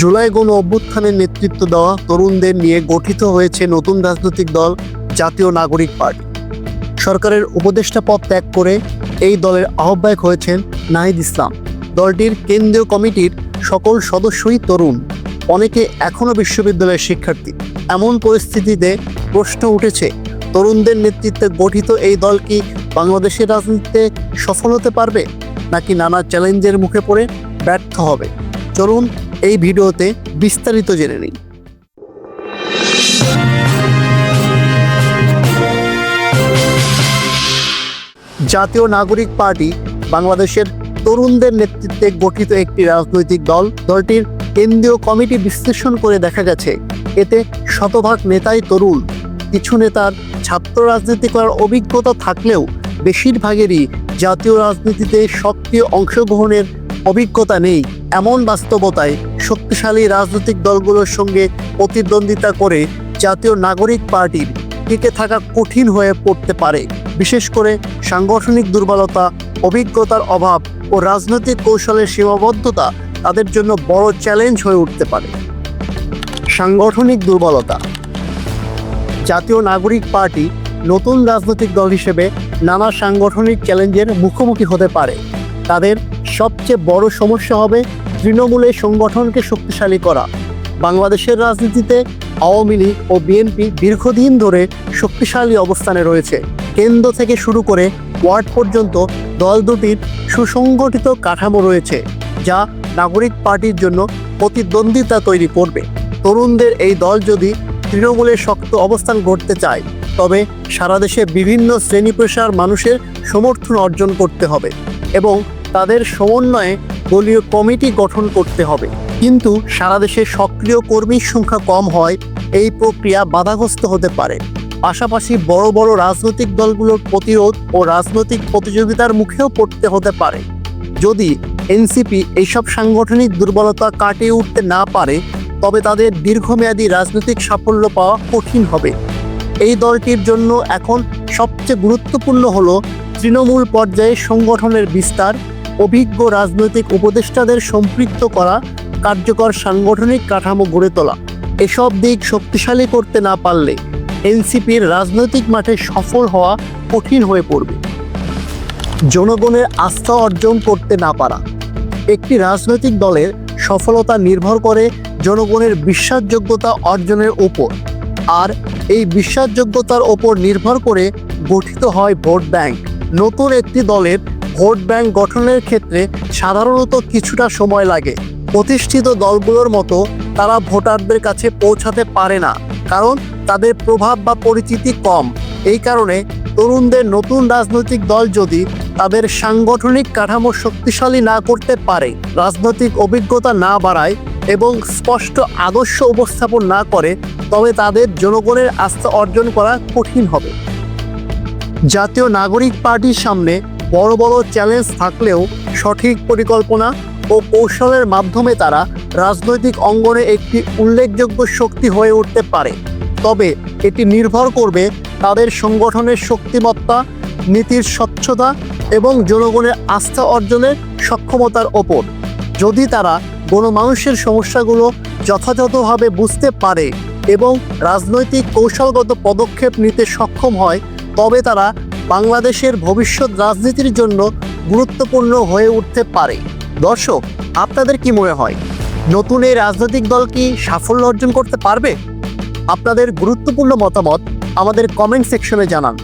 জুলাই গণ অভ্যুত্থানের নেতৃত্ব দেওয়া তরুণদের নিয়ে গঠিত হয়েছে নতুন রাজনৈতিক দল, জাতীয় নাগরিক পার্টি। সরকারের উপদেষ্টা পদ ত্যাগ করে এই দলের আহ্বায়ক হয়েছেন নাহিদ ইসলাম। দলটির কেন্দ্রীয় কমিটির সকল সদস্যই তরুণ। অনেকে এখনও বিশ্ববিদ্যালয়ের শিক্ষার্থী। এমন পরিস্থিতিতে প্রশ্ন উঠেছে, তরুণদের নেতৃত্বে গঠিত এই দল কি বাংলাদেশের রাজনীতিতে সফল হতে পারবে? নাকি নানা চ্যালেঞ্জের মুখে পড়ে ব্যর্থ হবে? চলুন এই ভিডিওতে বিস্তারিত জেনে নিই। জাতীয় নাগরিক পার্টি বাংলাদেশের তরুণদের নেতৃত্বে গঠিত একটি রাজনৈতিক দল, দলটির কেন্দ্রীয় কমিটি বিশ্লেষণ করে দেখা গেছে, এতে শতভাগ নেতাই তরুণ। কিছু নেতার ছাত্র রাজনীতি করার অভিজ্ঞতা থাকলেও বেশিরভাগেরই জাতীয় রাজনীতিতে সক্রিয় অংশগ্রহণের অভিজ্ঞতা নেই, এমন বাস্তবতায় শক্তিশালী রাজনৈতিক দলগুলোর সঙ্গে প্রতিদ্বন্দ্বিতা করে জাতীয় নাগরিক পার্টির টিকে থাকা কঠিন হয়ে পড়তে পারে। বিশেষ করে সাংগঠনিক দুর্বলতা, অভিজ্ঞতার অভাব ও রাজনৈতিক কৌশলের সীমাবদ্ধতা তাদের জন্য বড় চ্যালেঞ্জ হয়ে উঠতে পারে। সাংগঠনিক দুর্বলতা। জাতীয় নাগরিক পার্টি নতুন রাজনৈতিক দল হিসেবে নানা সাংগঠনিক চ্যালেঞ্জের মুখোমুখি হতে পারে। তাদের সবচেয়ে বড় সমস্যা হবে তৃণমূলের সংগঠনকে শক্তিশালী করা। বাংলাদেশের রাজনীতিতে আওয়ামী লীগ ও বিএনপি দীর্ঘদিন ধরে শক্তিশালী অবস্থানে রয়েছে। কেন্দ্র থেকে শুরু করে ওয়ার্ড পর্যন্ত দল দুটির সুসংগঠিত কাঠামো রয়েছে, যা নাগরিক পার্টির জন্য প্রতিদ্বন্দ্বিতা তৈরি করবে। তরুণদের এই দল যদি তৃণমূলের শক্ত অবস্থান গড়তে চায়, তবে সারা দেশে বিভিন্ন শ্রেণি পেশার মানুষের সমর্থন অর্জন করতে হবে এবং তাদের সমন্বয়ে দলীয় কমিটি গঠন করতে হবে। কিন্তু সারা দেশে সক্রিয় কর্মীর সংখ্যা কম হয় এই প্রক্রিয়া বাধাগ্রস্ত হতে পারে। পাশাপাশি বড় বড় রাজনৈতিক দলগুলোর প্রতিরোধ ও রাজনৈতিক প্রতিযোগিতার মুখেও পড়তে হতে পারে। যদি এনসিপি এইসব সাংগঠনিক দুর্বলতা কাটিয়ে উঠতে না পারে, তবে তাদের দীর্ঘমেয়াদী রাজনৈতিক সাফল্য পাওয়া কঠিন হবে। এই দলটির জন্য এখন সবচেয়ে গুরুত্বপূর্ণ হলো তৃণমূল পর্যায়ে সংগঠনের বিস্তার অভিজ্ঞ রাজনৈতিক উপদেষ্টাদের সম্পৃক্ত করা কার্যকর সাংগঠনিক কাঠামো গড়ে তোলা। এসব দিক শক্তিশালী করতে না পারলে এনসিপির রাজনৈতিক মাঠে সফল হওয়া কঠিন হয়ে পড়বে। জনগণের আস্থা অর্জন করতে না পারা। একটি রাজনৈতিক দলের সফলতা নির্ভর করে জনগণের বিশ্বাসযোগ্যতা অর্জনের উপর আর এই বিশ্বাসযোগ্যতার ওপর নির্ভর করে গঠিত হয় ভোট ব্যাংক। নতুন একটি দলের ভোট ব্যাংক গঠনের ক্ষেত্রে সাধারণত কিছুটা সময় লাগে। প্রতিষ্ঠিত দলগুলোর মতো তারা ভোটারদের কাছে পৌঁছাতে পারে না, কারণ তাদের প্রভাব বা পরিচিতি কম। এই কারণে তরুণদের নতুন রাজনৈতিক দল যদি তাদের সাংগঠনিক কাঠামো শক্তিশালী না করতে পারে, রাজনৈতিক অভিজ্ঞতা না বাড়ায় এবং স্পষ্ট আদর্শ উপস্থাপন না করে, তবে তাদের জনগণের আস্থা অর্জন করা কঠিন হবে। জাতীয় নাগরিক পার্টির সামনে বড় বড় চ্যালেঞ্জ থাকলেও সঠিক পরিকল্পনা ও কৌশলের মাধ্যমে তারা রাজনৈতিক অঙ্গনে একটি উল্লেখযোগ্য শক্তি হয়ে উঠতে পারে। তবে এটি নির্ভর করবে তাদের সংগঠনের শক্তিমত্তা, নীতির স্বচ্ছতা এবং জনগণের আস্থা অর্জনের সক্ষমতার ওপর। যদি তারা গণমানুষের সমস্যাগুলো যথাযথভাবে বুঝতে পারে এবং রাজনৈতিক কৌশলগত পদক্ষেপ নিতে সক্ষম হয়, তবে তারা বাংলাদেশের ভবিষ্যৎ রাজনীতির জন্য গুরুত্বপূর্ণ হয়ে উঠতে পারে। দর্শক, আপনাদের কি মনে হয়? নতুন এই রাজনৈতিক দল কি সাফল্য অর্জন করতে পারবে? আপনাদের গুরুত্বপূর্ণ মতামত আমাদের কমেন্ট সেকশনে জানান।